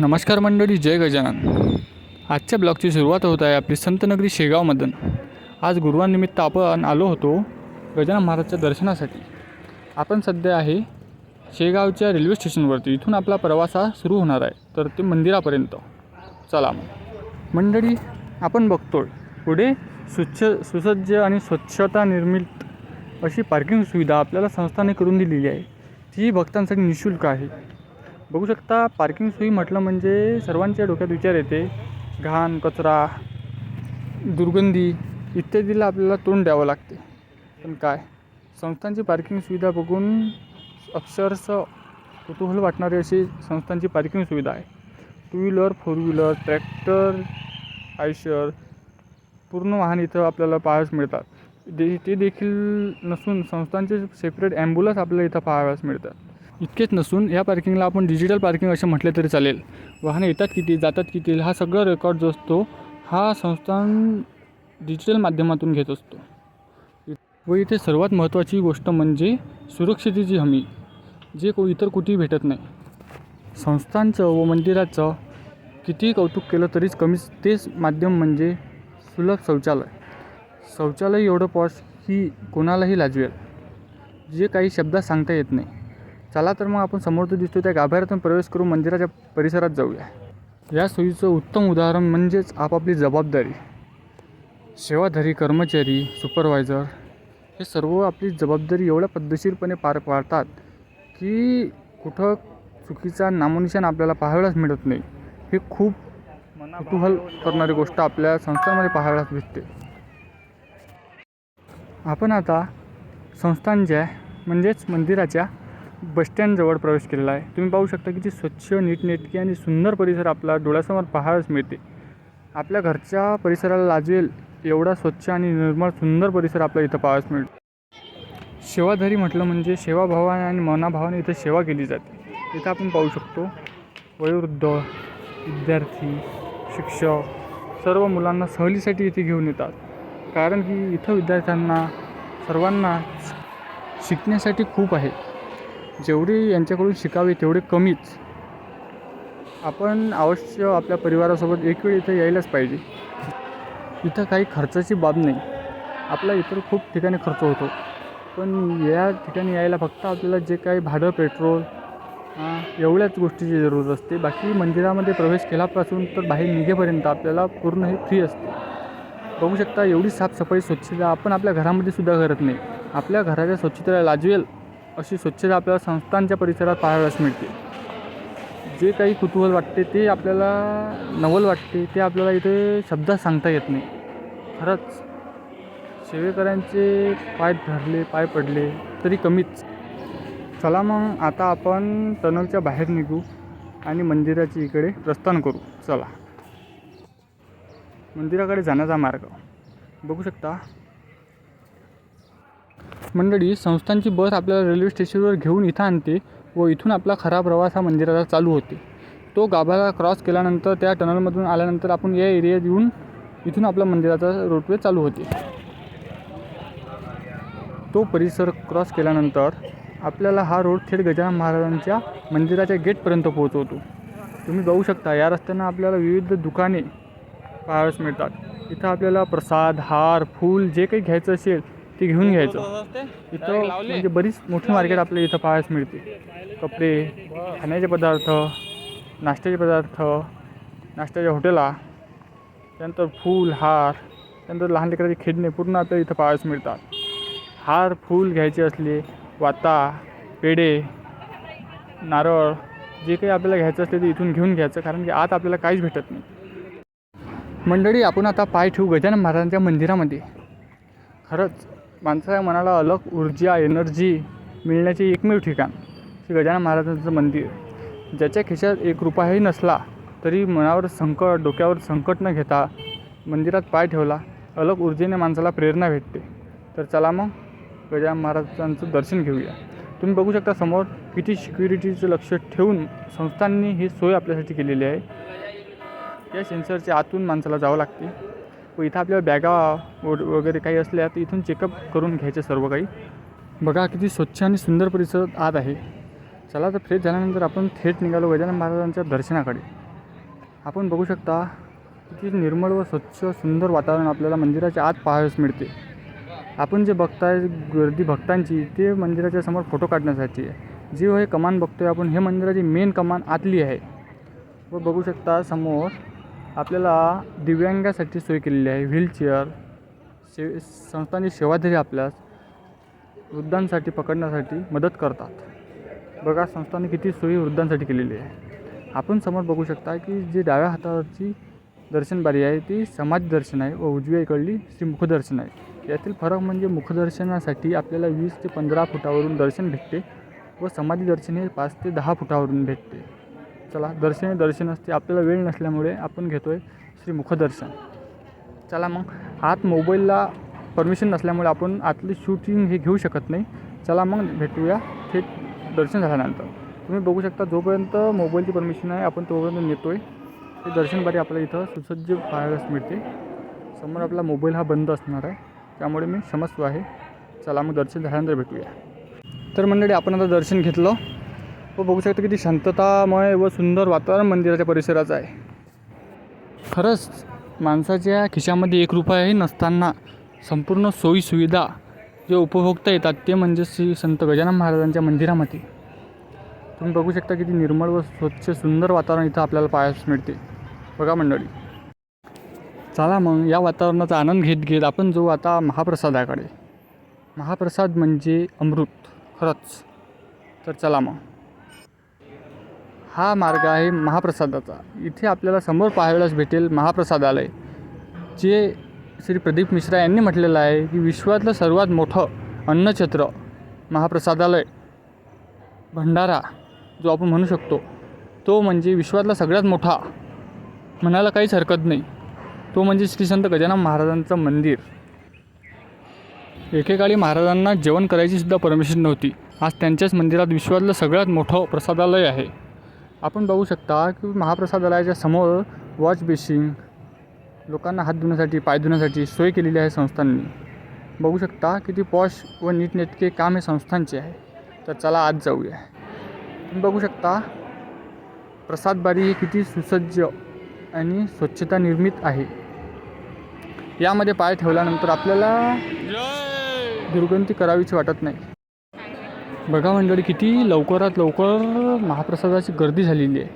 नमस्कार मंडळी जय गजानन. आजच्या ब्लॉगची सुरुवात होत आहे आपली संतनगरी शेगावमधून. आज गुरुवारनिमित्त आपण आलो होतो गजानन महाराजच्या दर्शनासाठी. आपण सध्या आहे शेगावच्या रेल्वे स्टेशनवरती. इथून आपला प्रवास हा सुरू होणार आहे. तर ते मंदिरापर्यंत. चला मग. मंडळी आपण बघतोय पुढे स्वच्छ सुसज्ज आणि स्वच्छता निर्मित अशी पार्किंग सुविधा आपल्याला संस्थाने करून दिलेली आहे. ती भक्तांसाठी निशुल्क आहे. बघू शकता पार्किंग सोयी म्हटलं म्हणजे सर्वांच्या डोक्यात विचार येते. घाण कचरा दुर्गंधी इत्यादीला आपल्याला तोंड द्यावं लागते. पण काय? संस्थांची पार्किंग सुविधा बघून अक्षरशः कुतूहल वाटणारी अशी संस्थांची पार्किंग सुविधा आहे. Two wheeler four wheeler tractor Eicher पूर्ण वाहन इथं आपल्याला पाहायस मिळतात. दे ते देखील नसून संस्थांचे सेपरेट ॲम्ब्युलन्स आपल्याला इथं पाहावयास मिळतात. इतकेच नसून या पार्किंगला आपण डिजिटल पार्किंग असे म्हटले तरी चालेल. वाहने येतात किती जातात किती हा सगळा रेकॉर्ड जो असतो हा संस्थान डिजिटल माध्यमातून घेत असतो. व इथे सर्वात महत्त्वाची गोष्ट म्हणजे सुरक्षितेची हमी जे को इतर कुठेही भेटत नाही. संस्थांचं व मंदिराचं कितीही कौतुक केलं तरीच कमीच तेच माध्यम म्हणजे सुलभ शौचालय. शौचालय एवढं पॉश ही कोणालाही लाजवेल. जे काही शब्दात सांगता येत नाही. चला तर मग आपण समोर तो दिसतो त्या गाभाऱ्यातून प्रवेश करून मंदिराच्या परिसरात जाऊया. या सोयीचं उत्तम उदाहरण म्हणजेच आपापली जबाबदारी. सेवाधारी कर्मचारी सुपरवायझर हे सर्व आपली जबाबदारी एवढ्या पद्धतशीरपणे पार पाडतात की कुठं चुकीचा नामोनिशाण आपल्याला पाहायलाच मिळत नाही. हे खूप कुतूहल करणारी गोष्ट आपल्या संस्थांमध्ये पाहायलाच भेटते. आपण आता संस्थांच्या म्हणजेच मंदिराच्या बसस्टँडजवळ प्रवेश केलेला आहे. तुम्ही पाहू शकता किती स्वच्छ नीटनेटकी आणि सुंदर परिसर आपला डोळ्यासमोर पाहायलाच मिळते. आपल्या घरच्या परिसराला लाजेल एवढा स्वच्छ आणि निर्मळ सुंदर परिसर आपल्या इथं पाहायलाच मिळतो. सेवाधारी म्हटलं म्हणजे सेवाभावाने आणि मनाभावाने इथं सेवा केली जाते. इथं आपण पाहू शकतो वयोवृद्ध विद्यार्थी शिक्षक सर्व मुलांना सहलीसाठी इथे घेऊन येतात. कारण की इथं विद्यार्थ्यांना सर्वांना शिकण्यासाठी खूप आहे. जेवढे यांच्याकडून शिकावे तेवढे कमीच. आपण अवश्य आपल्या परिवारासोबत एक वेळ इथं यायलाच पाहिजे. इथं काही खर्चाची बाब नाही. आपला इतर खूप ठिकाणी खर्च होतो. पण या ठिकाणी यायला फक्त आपल्याला जे काही भाडं पेट्रोल एवढ्याच गोष्टीची जरूरत असते. बाकी मंदिरामध्ये प्रवेश केल्यापासून तर बाहेर निघेपर्यंत आपल्याला पूर्ण हे फ्री असते. बघू शकता एवढी साफसफाई स्वच्छता आपण आपल्या घरामध्ये सुद्धा करत नाही. आपल्या घराच्या स्वच्छतेला लाजवेल. अशी स्वच्छता आपल्याला संस्थांच्या परिसरात पाहायलाच मिळते. जे काही कुतूहल वाटते ते आपल्याला नवल वाटते ते आपल्याला इथे शब्दात सांगता येत नाही. खरंच सेवेकऱ्यांचे पाय धरले पाय पडले तरी कमीच. चला मग आता आपण टनलच्या बाहेर निघू आणि मंदिराच्या इकडे प्रस्थान करू. चला. मंदिराकडे जाण्याचा मार्ग. बघू शकता मंडळी संस्थांची बस आपल्याला रेल्वे स्टेशनवर घेऊन इथं आणते व इथून आपला खरा प्रवास हा मंदिराचा चालू होते. तो गाभारा क्रॉस केल्यानंतर त्या टनलमधून आल्यानंतर आपण या एरियात येऊन इथून आपला मंदिराचा रोडवे चालू होते. तो परिसर क्रॉस केल्यानंतर आपल्याला हा रोड थेट गजानन महाराजांच्या मंदिराच्या गेटपर्यंत पोहोचवतो. तुम्ही जाऊ शकता या रस्त्यानं आपल्याला विविध दुकाने पाहावयास मिळतात. इथं आपल्याला प्रसाद हार फूल जे काही घ्यायचं असेल ते घेऊन घ्यायचं. इथं म्हणजे बरीच मोठी मार्केट आपल्याला इथं पाहायला मिळते. कपडे खाण्याचे पदार्थ नाश्त्याचे पदार्थ नाश्त्याच्या हॉटेला त्यानंतर फूल हार त्यानंतर लहान लेकराचे खेळणे पूर्ण आपल्याला इथं पाहायला मिळतात. हार फूल घ्यायचे असले वाता पेढे नारळ जे काही आपल्याला घ्यायचं असले ते इथून घेऊन घ्यायचं कारण की आत आपल्याला काहीच भेटत नाही. मंडळी आपण आता पाय ठेवू गजानन महाराजांच्या मंदिरामध्ये. खरंच माणसाच्या मनाला अलग ऊर्जा एनर्जी मिळण्याचे एकमेव ठिकाण श्री गजानन महाराजांचं मंदिर. ज्याच्या खिशात एक रुपयाही नसला तरी मनावर संकट डोक्यावर संकट न घेता मंदिरात पाय ठेवला अलग ऊर्जेने माणसाला प्रेरणा भेटते. तर चला मग गजानन महाराजांचं दर्शन घेऊया. तुम्ही बघू शकता समोर किती सिक्युरिटीचं लक्ष ठेवून संस्थांनी ही सोय आपल्यासाठी केलेली आहे. या सेन्सरच्या आतून माणसाला जावं लागते. व इथं आपल्या बॅगा व- वगैरे काही असल्या तर इथून चेकअप करून घ्यायचं सर्व काही. बघा किती स्वच्छ आणि सुंदर परिसर आत आहे. चला तर फ्रेश झाल्यानंतर आपण थेट निघालो गजानन महाराजांच्या दर्शनाकडे. आपण बघू शकता किती निर्मळ व स्वच्छ सुंदर वातावरण आपल्याला मंदिराच्या आत पाहावयास मिळते. आपण जे बघताय गर्दी भक्तांची ते मंदिराच्या समोर फोटो काढण्यासाठी आहे. जी हे कमान बघतोय आपण हे मंदिराची मेन कमान आतली आहे. व बघू शकता समोर आपल्याला दिव्यांगासाठी सोय केलेली आहे. व्हीलचेअर से संस्थांची सेवाधारी आपल्यास वृद्धांसाठी पकडण्यासाठी मदत करतात. बघा संस्थांनी किती सोयी वृद्धांसाठी केलेली आहे. आपण समोर बघू शकता की जे डाव्या हातावरची दर्शन बारी आहे ती समाज दर्शन आहे व उजव्या इकडली श्री मुखदर्शन आहे. यातील फरक म्हणजे मुखदर्शनासाठी आपल्याला वीस ते पंधरा फुटावरून दर्शन भेटते व समाधी दर्शन हे पाच ते दहा फुटावरून भेटते. चला दर्शन दर्शन असते. आपल्याला वेळ नसल्यामुळे आपण घेतो आहे श्री मुखदर्शन. चला मग आत मोबाईलला परमिशन नसल्यामुळे आपण आतली शूटिंग हे घेऊ शकत नाही. चला मग भेटूया थेट दर्शन झाल्यानंतर. तुम्ही बघू शकता जोपर्यंत मोबाईलची परमिशन आहे आपण तोपर्यंत नेतो आहे ते दर्शनबारी आपल्याला इथं सुसज्ज पाहायलाच मिळते. समोर आपला मोबाईल हा बंद असणार आहे. त्यामुळे मी समजतो आहे. चला मग दर्शन झाल्यानंतर भेटूया. तर मंडळी आपण आता दर्शन घेतलं. व बघू शकता किती शांततामय व सुंदर वातावरण मंदिराच्या परिसराचं आहे. खरंच माणसाच्या खिशामध्ये एक रुपयाही नसताना संपूर्ण सोयीसुविधा जे उपभोगता येतात ते म्हणजे श्री संत गजानन महाराजांच्या मंदिरामध्ये. तुम्ही बघू शकता किती निर्मळ व स्वच्छ सुंदर वातावरण इथं आपल्याला पाहायला मिळते. बघा मंडळी. चला मग या वातावरणाचा आनंद घेत घेत आपण जो आता महाप्रसादाकडे. महाप्रसाद म्हणजे अमृत. खरंच. तर चला मग. हा मार्ग आहे महाप्रसादाचा. इथे आपल्याला समोर पाहायलाच भेटेल महाप्रसादालय. जे श्री प्रदीप मिश्रा यांनी म्हटलेलं आहे की विश्वातलं सर्वात मोठं अन्नछत्र महाप्रसादालय भंडारा जो आपण म्हणू शकतो तो म्हणजे विश्वातला सगळ्यात मोठा. म्हणायला काहीच हरकत नाही. तो म्हणजे श्री संत गजानन महाराजांचं मंदिर. एकेकाळी महाराजांना जेवण करायची सुद्धा परमिशन नव्हती. आज त्यांच्याच मंदिरात विश्वातलं सगळ्यात मोठं प्रसादालय आहे. आपण बघू शकता की महाप्रसादालयाच्या समोर वॉच बेसिंग लोकांना हात धुण्यासाठी पाय धुण्यासाठी सोय केलेली आहे संस्थांनी. बघू शकता किती पॉश व नीटनेटके काम हे संस्थांचे आहे. तर चला आज जाऊया. तुम्ही बघू शकता प्रसादबारी ही किती सुसज्ज आणि स्वच्छता निर्मित आहे. यामध्ये पाय ठेवल्यानंतर आपल्याला दुर्गंधी करावीची वाटत नाही. बघा मंडळी किती लवकरात लवकर महाप्रसादाची गर्दी झालेली आहे.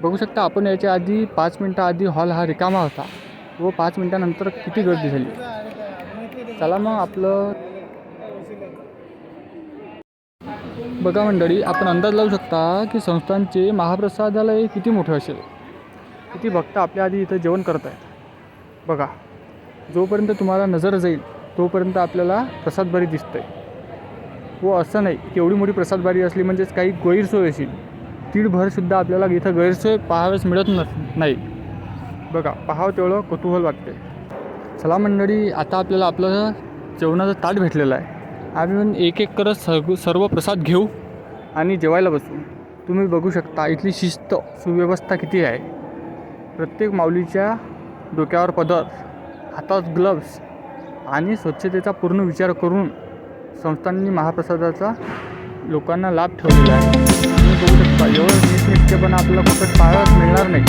बघू शकता आपण याच्या आधी पाच मिनटं आधी हॉल हा रिकामा होता. व पाच मिनटानंतर किती गर्दी झाली. चला मग आपलं बघा मंडळी आपण अंदाज लावू शकता की संस्थांचे महाप्रसादालय किती मोठे असेल. किती भक्त आपल्या आधी इथं जेवण करत आहेत. बघा जोपर्यंत तुम्हाला नजर जाईल तोपर्यंत आपल्याला प्रसाद बरी दिसतंय. व असं नाही. की एवढी मोठी प्रसादबारी असली म्हणजेच काही गैरसोय असेल तीडभरसुद्धा आपल्याला इथं गैरसोय पाहावेच मिळत नस नाही. बघा पाहावं तेवढं कुतूहल वाटते चला मंडळी आता आपल्याला आपलं जेवणाचं ताट भेटलेलं आहे. आम्ही एक एक करत सर्व सर्व प्रसाद घेऊ आणि जेवायला बसू. तुम्ही बघू शकता इथली शिस्त सुव्यवस्था किती आहे. प्रत्येक माऊलीच्या डोक्यावर पदर हातात ग्लव्स आणि स्वच्छतेचा पूर्ण विचार करून संस्थांनी महाप्रसादाचा लोकांना लाभ ठेवलेला आहे. तुम्ही बघू शकता एवढं नीटनेटकेपणा आपल्याला कुठं पाहायला मिळणार नाही.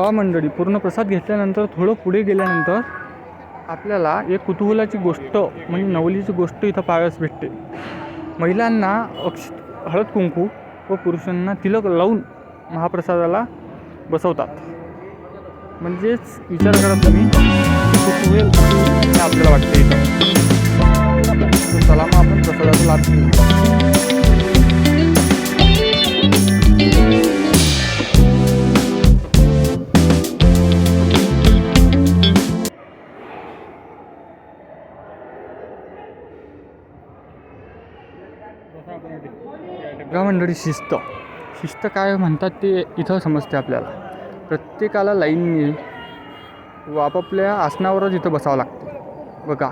पहा मंडळी पूर्ण प्रसाद घेतल्यानंतर थोडं पुढे गेल्यानंतर आपल्याला एक कुतूहलाची गोष्ट म्हणजे नवलीची गोष्ट इथं पाहायला भेटते. महिलांना अक्ष हळद कुंकू व पुरुषांना तिलक लावून महाप्रसादाला बसवतात. म्हणजेच विचार करा तुम्ही कुतूहल आपल्याला वाटते इथं. तर चला मग आपण प्रसादाचा लाभ घेऊ. बघा मंडळी शिस्त. शिस्त काय म्हणतात ते इथं समजते आपल्याला. प्रत्येकाला लाईनने व आपापल्या आसनावरच इथं बसावं लागते. बघा.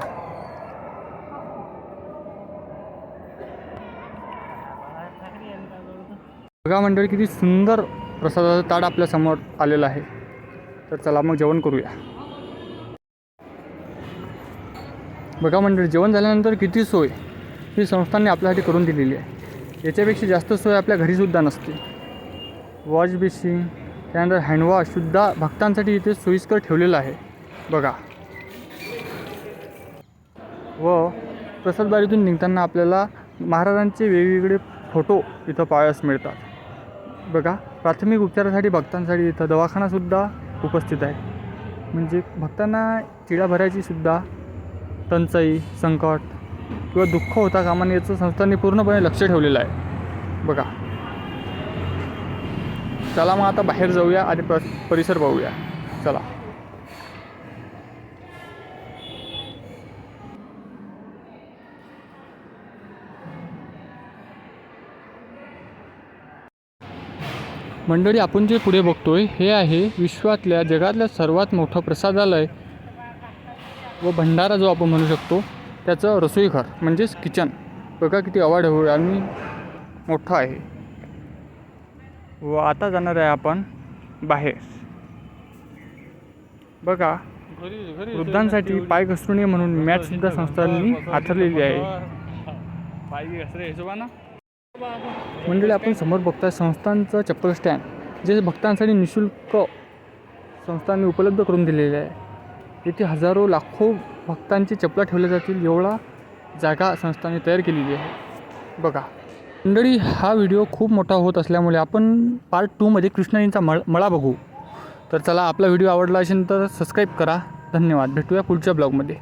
बघा मंडळी किती सुंदर प्रसादाचा ताट आपल्यासमोर आलेला आहे. तर चला मग जेवण करूया. बघा मंडळी जेवण झाल्यानंतर किती सोय ही संस्थांनी आपल्यासाठी करून दिलेली आहे. याच्यापेक्षा जास्त सोय आपल्या घरीसुद्धा नसते. वॉश बेसिंग त्यानंतर हँडवॉशसुद्धा भक्तांसाठी इथे सोयीस्कर ठेवलेलं आहे. बघा. व प्रसादबारीतून निघताना आपल्याला महाराजांचे वेगवेगळे फोटो इथं पाहायला मिळतात. बघा प्राथमिक उपचारासाठी भक्तांसाठी इथं दवाखानासुद्धा उपस्थित आहे. म्हणजे भक्तांना चिडा भरायचीसुद्धा टंचाई संकट किंवा दुःख होता कामा नये याचं संस्थांनी पूर्णपणे लक्ष ठेवलेलं आहे. बघा. चला मग आता बाहेर जाऊया आणि प परिसर पाहूया. चला. मंडळी आपण जे पुढे बघतोय हे आहे विश्वातल्या जगातल्या सर्वात मोठं प्रसादालय व भंडारा जो आपण म्हणू शकतो त्याचं रसोईघर म्हणजेच किचन. बघा किती अवाढव्य आणि मोठं आहे. व आता जाणार आहे आपण बाहेर. बघा वृद्धांसाठी पाय घसरू नये म्हणून मॅच सुद्धा संस्थांनी आथरलेली आहे. मंडळी आपण समोर बघताय संस्थांचं चप्पल स्टँड जे भक्तांसाठी निशुल्क संस्थांनी उपलब्ध करून दिलेले आहे. येथे हजारो लाखो भक्तांची चपला ठेवल्या जातील एवढा जागा संस्थाने तयार केलेली आहे. बघा मंडळी हा व्हिडिओ खूप मोठा होत असल्यामुळे आपण पार्ट टूमध्ये कृष्णाजींचा मळ मळा बघू. तर चला आपला व्हिडिओ आवडला असेल तर सबस्क्राईब करा. धन्यवाद. भेटूया पुढच्या ब्लॉगमध्ये